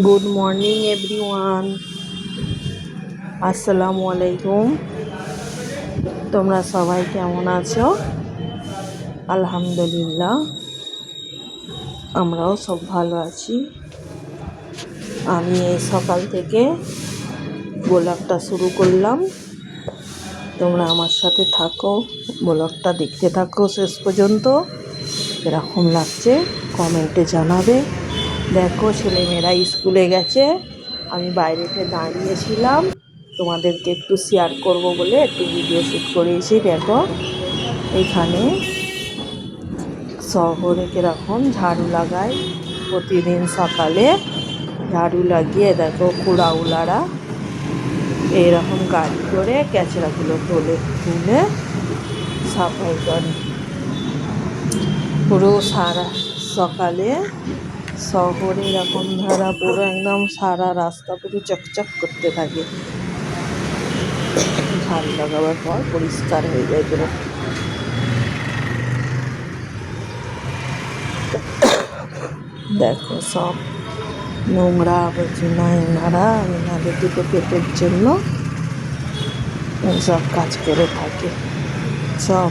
Good morning everyone আসসালামু আলাইকুম তোমরা সবাই কেমন আছো? আলহামদুলিল্লাহ। আমরাও সব ভালো আছি। আমি এই সকাল থেকে ব্লগটা শুরু করলাম। তোমরা আমার সাথে থাকো, ব্লগটা দেখতে থাকো শেষ পর্যন্ত। এরকম লাগছে, কমেন্টে জানাবে। দেখো, ছেলেমেয়েরা স্কুলে গেছে। আমি বাইরেতে দাঁড়িয়েছিলাম। তোমাদেরকে একটু শেয়ার করব বলে একটু ভিডিও শ্যুট করেছি দেখো। এখানে শহরে কীরকম ঝাড়ু লাগায় প্রতিদিন সকালে। ঝাড়ু লাগিয়ে দেখো কুড়াউলারা এইরকম গাড়ি করে ক্যাচড়াগুলো তোলে, তুলে সাফাই করে। পুরো সারা সকালে শহরে এরকম ধারা পুরো একদম সারা রাস্তা পুরো চকচক করতে থাকে। ঝাড় লাগাবার পর পরিষ্কার হয়ে যায় পুরো। দেখো সব নোংরা আবর্জনা, এনারা, এনাদের দুটো পেটের জন্য সব কাজ করে থাকে। সব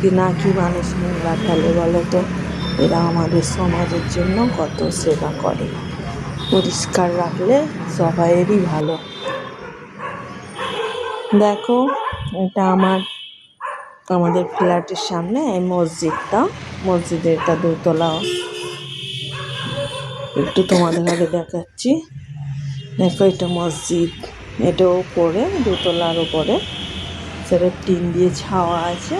কিনা কি মানুষ নোংরা ফেলে বলো তো? এরা আমাদের সমাজের জন্য কত সেবা করে। পরিষ্কার রাখলে সবাইয়েরই ভালো। দেখো, এটা আমার, আমাদের ফ্ল্যাটের সামনে এই মসজিদটা। মসজিদের এটা দোতলা। একটু তোমাদের আগে দেখাচ্ছি। দেখো, এটা মসজিদ। এটা ওপরে দোতলার ওপরে সেটা টিন দিয়ে ছাওয়া আছে।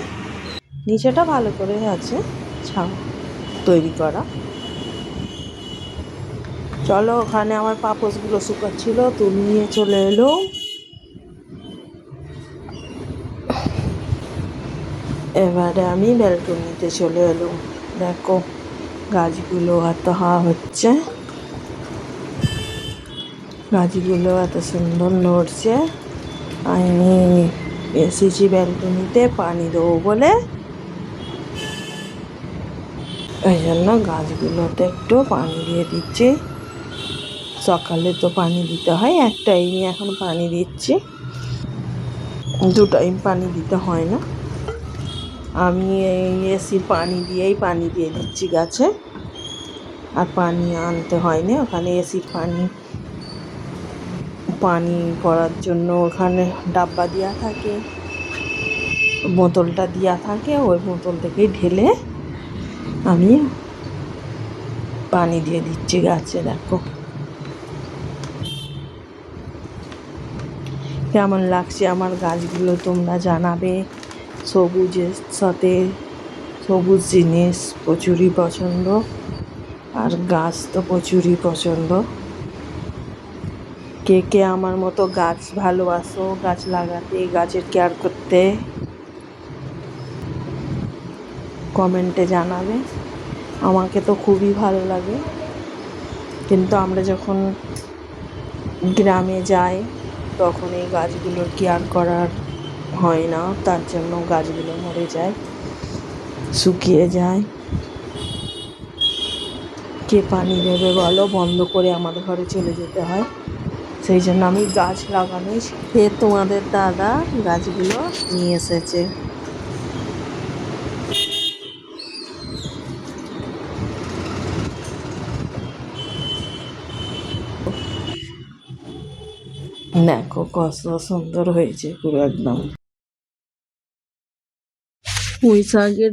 নিচেটা ভালো করে আছে। ছাওয়া তৈরি করা। চলো ওখানে আমার পাপোশগুলো শুকাচ্ছিল তুলে নিয়ে চলে এলো। এবারে আমি ব্যালকনিতে চলে এলো। দেখো, গাছগুলো এত হাওয়া হচ্ছে। গাছগুলো এত সুন্দর নড়ছে। আমি এসেছি ব্যালকনিতে, পানি দেবো বলে। ওই জন্য গাছগুলোতে একটু পানি দিয়ে দিচ্ছি। সকালে তো পানি দিতে হয় এক টাইমে এখন পানি দিচ্ছি। দু টাইম পানি দিতে হয় না। আমি এই এসির পানি দিয়েই পানি দিয়ে দিচ্ছি গাছে। আর পানি আনতে হয়নি, ওখানে এসির পানি পানি করার জন্য ওখানে ডাব্বা দেওয়া থাকে, বোতলটা দেওয়া থাকে, ওই বোতল থেকেই ঢেলে আমি পানি দিয়ে দিচ্ছি গাছে, দেখো। কেমন লাগছে আমার গাছগুলো তোমরা জানাবে। সবুজের সাথে সবুজ জিনিস প্রচুরই পছন্দ, আর গাছ তো প্রচুরই পছন্দ। কে কে আমার মতো গাছ ভালোবাসো গাছ লাগাতে, গাছের কেয়ার করতে? কমেন্টে জানাবে। আমাকে তো খুবই ভালো লাগে। কিন্তু আমরা যখন গ্রামে যাই, তখন এই গাছগুলোর কেয়ার করার হয় না। তার জন্য গাছগুলো মরে যায়, শুকিয়ে যায়। কে পানি দেবে বলো? বন্ধ করে আমাদের ঘরে চলে যেতে হয়। সেই জন্য আমি গাছ লাগানোই সে তোমাদের দাদা গাছগুলো নিয়ে এসেছে। দেখো কত সুন্দর হয়েছে পুরো একদম। পুঁই শাকের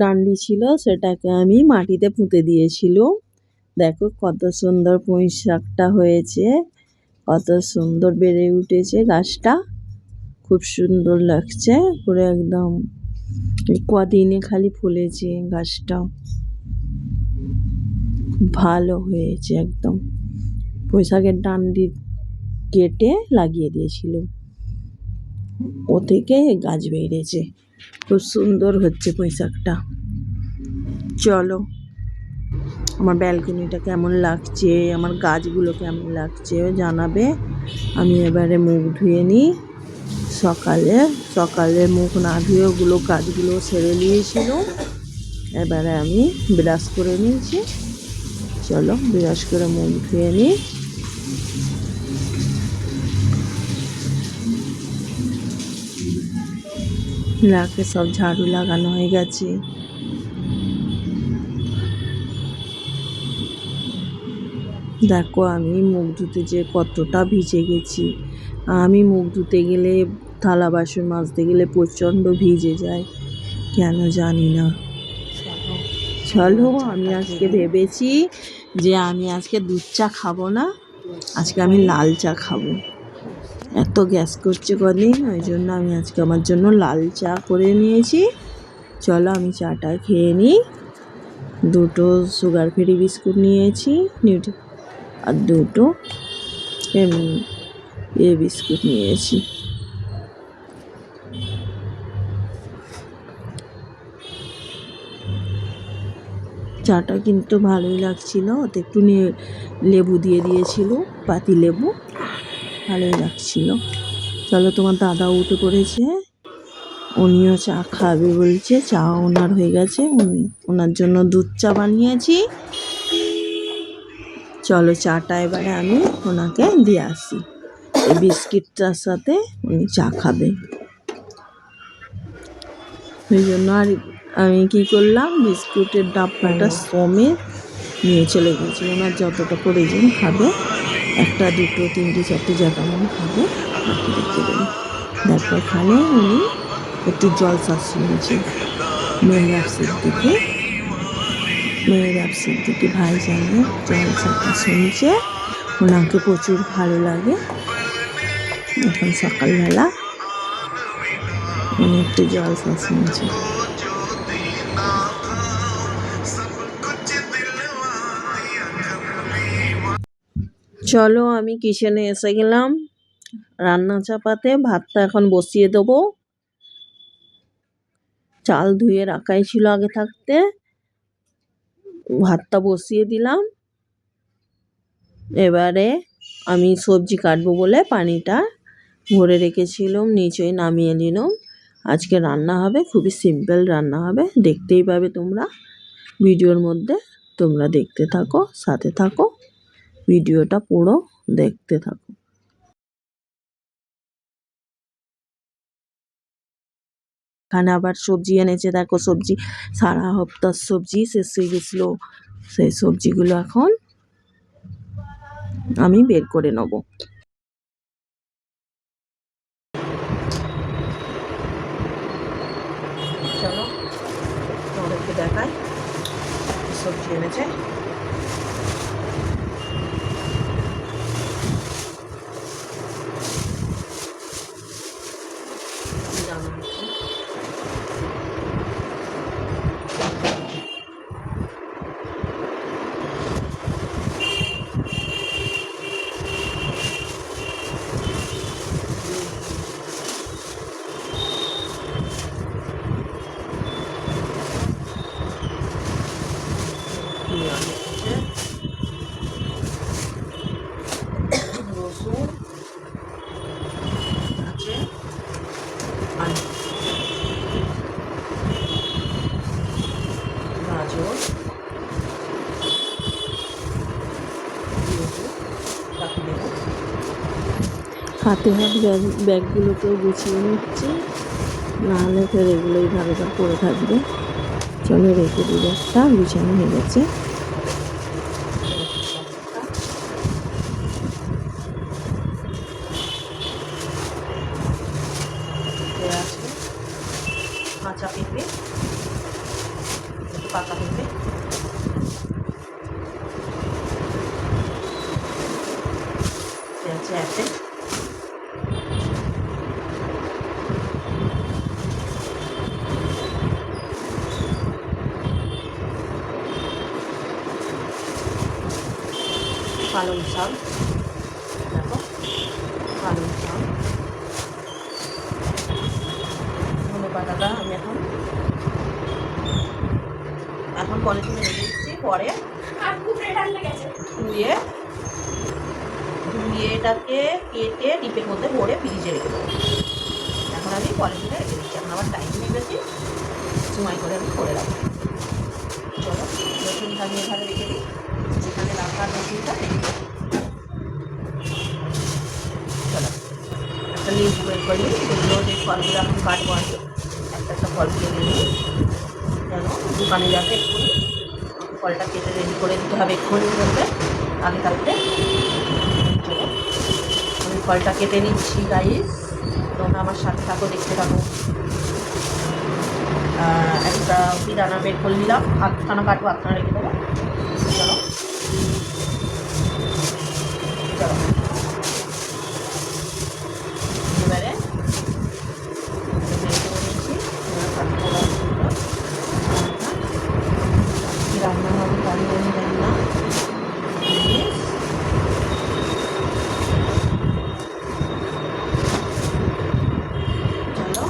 ডান্ডা ছিল, সেটাকে আমি মাটিতে পুঁতে দিয়েছিল। দেখো কত সুন্দর পুঁই শাকটা হয়েছে, কত সুন্দর বেড়ে উঠেছে গাছটা। খুব সুন্দর লাগছে, পুরো একদম। কদিনে খালি ফুলেছে গাছটা। ভালো হয়েছে একদম। পুঁই শাকের কেটে লাগিয়ে দিয়েছিল। ও থেকে গাছ বেড়েছে খুব সুন্দর হচ্ছে পুঁই শাকটা চলো, আমার ব্যালকনিটা কেমন লাগছে, আমার গাছগুলো কেমন লাগছে জানাবে। আমি এবারে মুখ ধুয়ে নিই। সকালে সকালে মুখ না ধুয়ে ওগুলো গাছগুলো সেরে নিয়েছিল এবারে আমি ব্রাশ করে নিয়েছি। চলো বিরাস করে মুখ ধুয়ে নিই। লাকে সব ঝাড়ু লাগানো হয়ে গেছে। দেখো, আমি মুখ ধুতে যে কতটা ভিজে গেছি। আমি মুখ ধুতে গেলে, থালা বাসন মাজতে গেলে প্রচণ্ড ভিজে যায়। কেন জানি না। চলো আমি আজকে ভেবেছি যে আমি আজকে দুধ চা খাব না, আজকে আমি লাল চা খাব। এত গ্যাস করছে কদিন, ওই জন্য আমি আজকে আমার জন্য লাল চা করে নিয়েছি। চলো আমি চাটা খেয়ে নিই। দুটো সুগার ফ্রি বিস্কুট নিয়েছি, নিউট্রি আর দুটো এমনি এ বিস্কুট নিয়েছি। চাটা কিন্তু ভালোই লাগছিল, ওতে একটু নে- লেবু দিয়ে দিয়েছিল, পাতি লেবু। ভালোই লাগছিল। চলো তোমার দাদা উঠে পড়েছে। উনিও চা খাবে বলছে। চা ওনার হয়ে গেছে। উনি ওনার জন্য দুধ চা বানিয়েছি। চলো চাটা এবারে আমি ওনাকে দিয়ে আসি। এই বিস্কিটটার সাথে উনি চা খাবে। ওই জন্য আর আমি কী করলাম? বিস্কুটের ডাব্বাটা সমেত নিয়ে চলে গেছি। ওনার যতটা প্রয়োজন খাবে। একটা, দুটো, তিনটে, চারটে যা কেমন খাবে। দেখো এখানে উনি একটু জল শ্বাস নিয়েছে। মেয়ের অ্যাপসের দিকে মেয়ের অ্যাপসের দিকে ভাই জানে জল শ্বাস শুনছে ওনাকে প্রচুর ভালো লাগে। এখন সকালবেলা উনি একটু জল শ্বাস নিয়েছে। চলো আমি কিচেনে এসে গেলাম। রান্না চাপাতে ভাতটা এখন বসিয়ে দেবো। চাল ধুয়ে রাখাই ছিল আগে থাকতে। ভাতটা বসিয়ে দিলাম। এবারে আমি সবজি কাটবো বলে পানিটা ভরে রেখেছিলাম, নিচেই নামিয়ে নিলাম। আজকে রান্না হবে, খুবই সিম্পল রান্না হবে। দেখতেই পাবে তোমরা। ভিডিওর মধ্যে তোমরা দেখতে থাকো, সাথে থাকো। ভিডিওটা পুরো দেখতে থাকো। এখানে আবার সবজি এনেছে, দেখো সবজি, সারা হপ্তার সবজি, শেষ হয়ে গেছিল। সেই সবজিগুলো এখন আমি বের করে নেব। চলো দেখাই সবজি এনেছে জানো হচ্ছে পেঁয়াজ হচ্ছে রসুন আছে আলু গাজর লেবু বাকি লেবু হাতে হাত ব্যাগ, ব্যাগগুলোকেও গুছিয়ে নিচ্ছি। নাহলে ফের এগুলো এইভাবে যা পড়ে থাকবে। চলো রেখে দিই ব্যাগটা, গুছানো হয়ে গেছে। কাঁচা পেঁপে, পাকা পেঁপে। আছে পালং শাক দেখো পালং শাক ধনে পাতাটা আমি এখন এখন পলিথিনে রেখে দিচ্ছি পরে ধুয়ে ধুয়ে এটাকে কেটে ডিপের মধ্যে ভরে ফ্রিজে রেখে দেবো। এখন আমি পলিথিনে রেখে দিচ্ছি। এখন আবার টাইম নিয়ে গেছি সময় করে আমি করে রাখব। চলো রসুন আমি এখানে রেখে দিই। যেখানে আর মেশিনটা চলো, একটা লিস্ট বের করি যেগুলো যে ফলগুলো এখন কাটবো আছে একটা একটা ফল কেটে নিই। যেন দোকানে যাতে এক্ষুনি ফলটা কেটে রেডি করে দিতে হবে এক্ষুনি মধ্যে থাকতে চলো আমি ফলটা কেটে নিচ্ছি গাইস তোমরা আমার সাথে থাকো, দেখতে থাকো। একটা বিদানা বের করে নিলাম। হাতখানা কাটবো, হাতখানা রেখে দেবো চলো চলো এবারে বের করে নিচ্ছি এবার কাটবো গাছগুলো। কি রান্না হবে জানি আমি জানি না Yes. চলো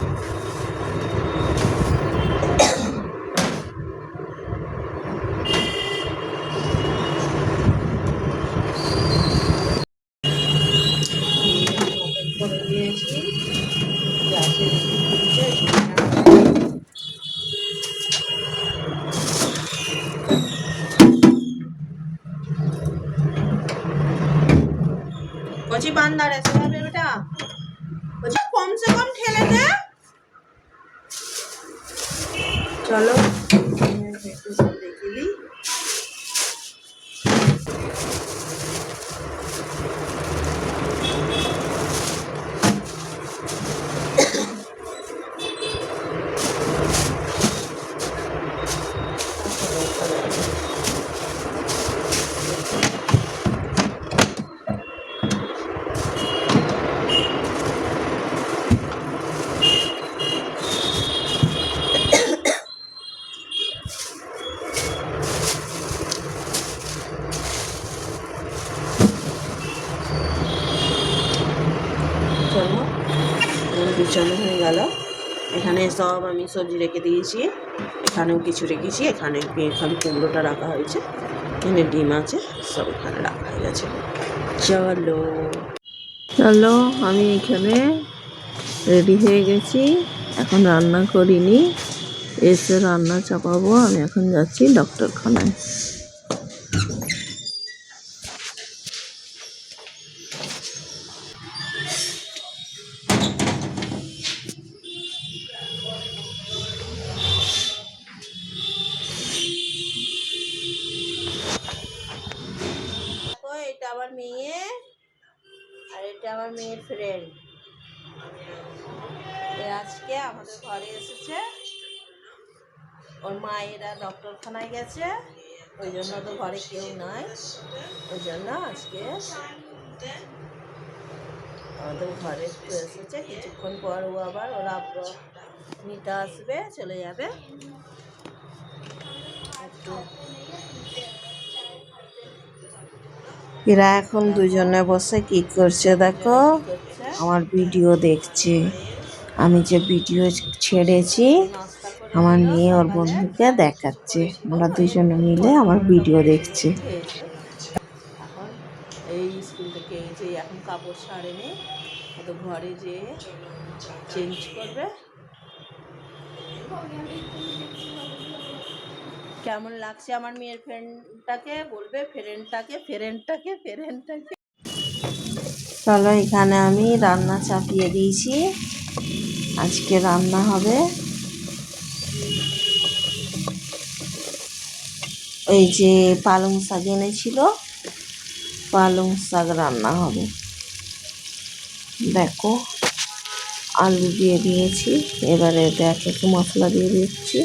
ওপেন করে দিয়েছি গ্যাসে দিচ্ছে কচি বান্দার এসে যাবে বেটা কচি কমসে কম ঠেলে দে চলো একটু সব দেখে দিই চলো আমার হয়ে গেল। এখানে সব আমি সবজি রেখে দিয়েছি। এখানেও কিছু রেখেছি। এখানে খালি কুমড়োটা রাখা হয়েছে। এখানে ডিম আছে, সব এখানে রাখা হয়ে গেছে। চলো। চলো, আমি এখানে রেডি হয়ে গেছি। এখন রান্না করিনি। এসে রান্না চাপাবো। আমি এখন যাচ্ছি ডক্টরখানায়। আমার মেয়ের ফ্রেন্ড আজকে আমাদের ঘরে এসেছে। ওর মায়েরা ডক্টরখানায় গেছে। ওই জন্য তো ঘরে কেউ নাই। ওই জন্য আজকে আমাদের ঘরে এসেছে। কিছুক্ষণ পর ও আবার ওরা নিতে আসবে, চলে যাবে। একটু এরা এখন দুজনে বসে কি করছে দেখো? আমার ভিডিও দেখছে। আমি যে ভিডিও ছেড়েছি, আমার মেয়ে ওর বন্ধুকে দেখাচ্ছে। ওরা দুজনে মিলে আমার ভিডিও দেখছে। এই স্কুল থেকে যে এখন কাপড় সারেনি তো ঘরে যে চেঞ্জ করবে। কেমন লাগছে আমার মেয়ের ফ্রেন্ডটাকে বলবে ফ্রেন্ডটাকে ফ্রেন্ডটাকে ফ্রেন্ডটাকে চলো, এখানে আমি রান্না চাপিয়ে দিয়েছি। আজকে রান্না হবে ওই যে পালং শাক এনেছিল, পালং শাক রান্না হবে। দেখো, আলু দিয়ে দিয়েছি, এবারে দেখ একটু মশলা দিয়ে দিচ্ছি।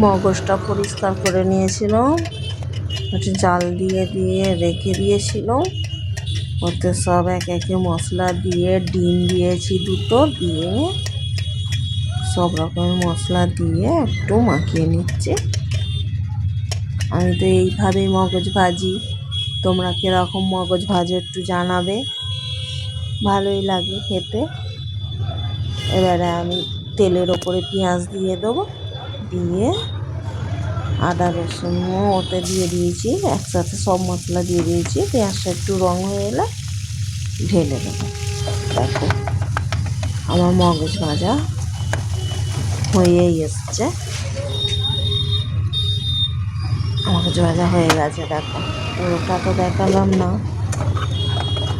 মগজটা পরিষ্কার করে নিয়েছিল। একটু জাল দিয়ে দিয়ে রেখে দিয়েছিল। ওতে সব এক একে মশলা দিয়ে, ডিম দিয়েছি দুটো দিয়ে। সব রকমের মশলা দিয়ে একটু মাখিয়ে নিচ্ছে। আমি তো এইভাবেই মগজ ভাজি। তোমরা কীরকম মগজ ভাজো একটু জানাবে। ভালোই লাগে খেতে। এবারে আমি তেলের ওপরে পেঁয়াজ দিয়ে দেবো। দিয়ে আদা রসুনও ওতে দিয়ে দিয়েছি। একসাথে সব মশলা দিয়ে দিয়েছি। পেঁয়াজটা একটু রং হয়ে এলে ঢেলে দেবো। দেখো, আমার মগজ ভাজা হয়েই এসছে। মগজ ভাজা হয়ে গেছে, দেখো। পুরোটা তো দেখালাম না।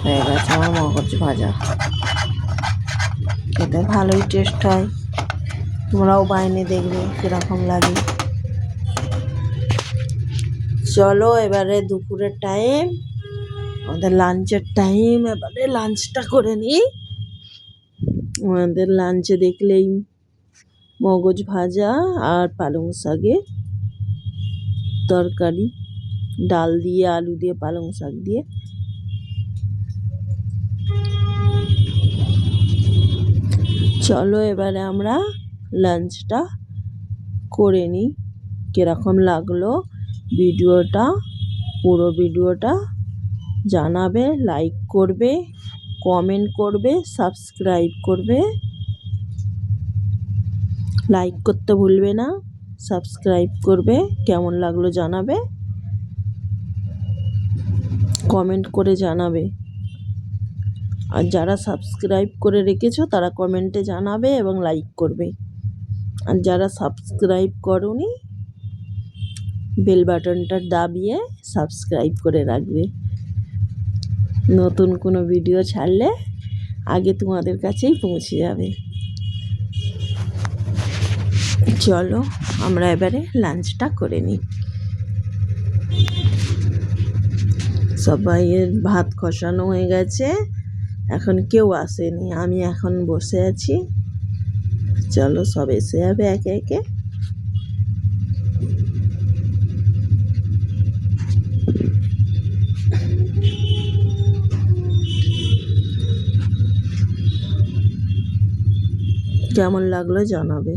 হয়ে গেছে আমার মগজ ভাজা। খেতে ভালোই টেস্ট হয়। তোমরাও বাইনে দেখবে কীরকম লাগে। চলো এবারে দুপুরের টাইম আমাদের লাঞ্চের টাইম এবারে লাঞ্চটা করে নিই। আমাদের লাঞ্চে দেখলেই মগজ ভাজা আর পালং শাকের তরকারি, ডাল দিয়ে, আলু দিয়ে, পালং শাক দিয়ে। চলো এবারে আমরা লাঞ্চটা করে নিই। কীরকম লাগল ভিডিওটা, পুরো ভিডিওটা জানাবে লাইক করবে কমেন্ট করবে সাবস্ক্রাইব করবে। লাইক করতে ভুলবে না সাবস্ক্রাইব করবে, কেমন লাগল জানাবে। কমেন্ট করে জানাবে। আর যারা সাবস্ক্রাইব করে রেখেছো তারা কমেন্টে জানাবে এবং লাইক করবে। আর যারা সাবস্ক্রাইব করনি বেল বাটনটা দাবিয়ে সাবস্ক্রাইব করে রাখবে। নতুন কোনো ভিডিও ছাড়লে আগে তোমাদের কাছেই পৌঁছে যাবে। চলো আমরা এবারে লাঞ্চটা করে নিই। সবাইয়ের ভাত খসানো হয়ে গেছে। এখন কেউ আসেনি, আমি এখন বসে আছি। চলো সব এসে যাবে একে একে। কেমন লাগল জানাবে।